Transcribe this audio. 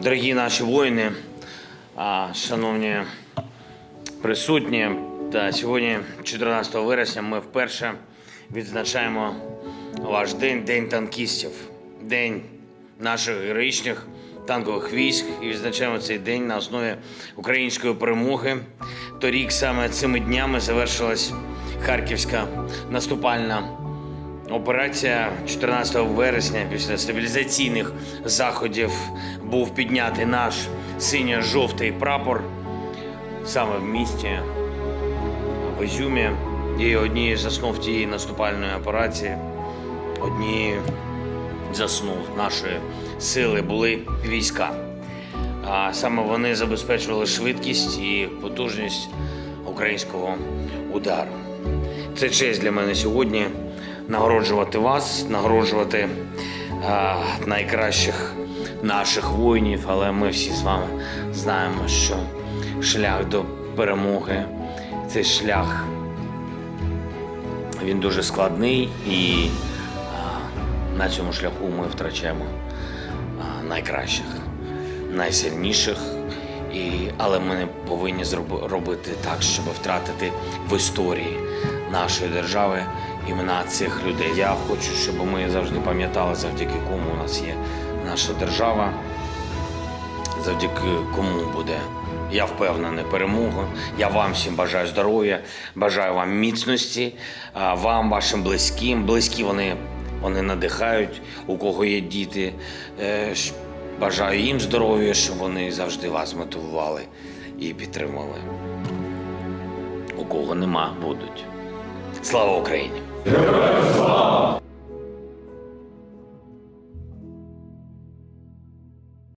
Дорогі наші воїни, шановні присутні, та сьогодні, 14 вересня, ми вперше відзначаємо ваш день, День танкістів, День наших героїчних танкових військ. І відзначаємо цей день на основі української перемоги. Торік саме цими днями завершилась Харківська наступальна Операція 14 вересня після стабілізаційних заходів був піднятий наш синьо-жовтий прапор саме в місті в Ізюмі. І однією з основ тієї наступальної операції, однією з основ нашої сили були війська. А саме вони забезпечували швидкість і потужність українського удару. Це честь для мене сьогодні нагороджувати вас, нагороджувати а, найкращих наших воїнів, але ми всі з вами знаємо, що шлях до перемоги цей шлях він дуже складний, і а, на цьому шляху ми втрачаємо а, найкращих, найсильніших. І, але ми не повинні зроб- робити так, щоб втратити в історії нашої держави імена цих людей. Я хочу, щоб ми завжди пам'ятали, завдяки кому у нас є наша держава, завдяки кому буде. Я впевнений перемога. Я вам всім бажаю здоров'я, бажаю вам міцності, вам, вашим близьким. Близькі вони, вони надихають, у кого є діти. Е, Бажаю їм здоров'я, щоб вони завжди вас мотивували і підтримували. У кого нема, будуть. Слава Україні!